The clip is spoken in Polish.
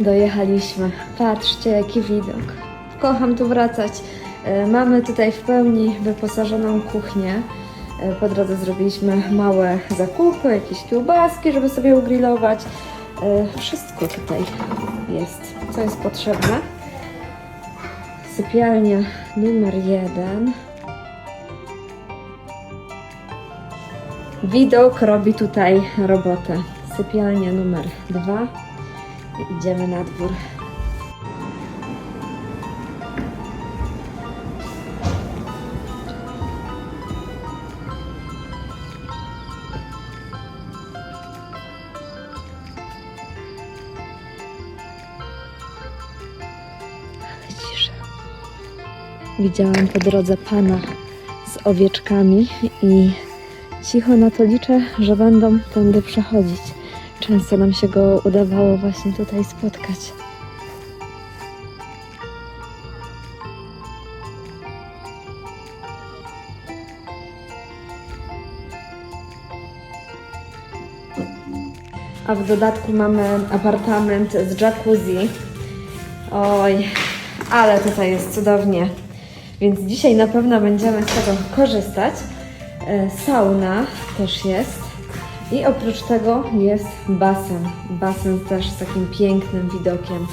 Dojechaliśmy. Patrzcie, jaki widok. Kocham tu wracać. E, Mamy tutaj w pełni wyposażoną kuchnię. E, Po drodze zrobiliśmy małe zakupy, jakieś kiełbaski, żeby sobie ugrillować. E, Wszystko tutaj jest, co jest potrzebne. Sypialnia numer jeden. Widok robi tutaj robotę. Sypialnia numer dwa. Idziemy na dwór. Widziałam po drodze pana z owieczkami i cicho na to liczę, że będą tędy przechodzić. Często nam się go udawało właśnie tutaj spotkać. A w dodatku mamy apartament z jacuzzi. Oj, ale tutaj jest cudownie. Więc dzisiaj na pewno będziemy z tego korzystać. E, Sauna też jest. I oprócz tego jest basen. Basen też z takim pięknym widokiem.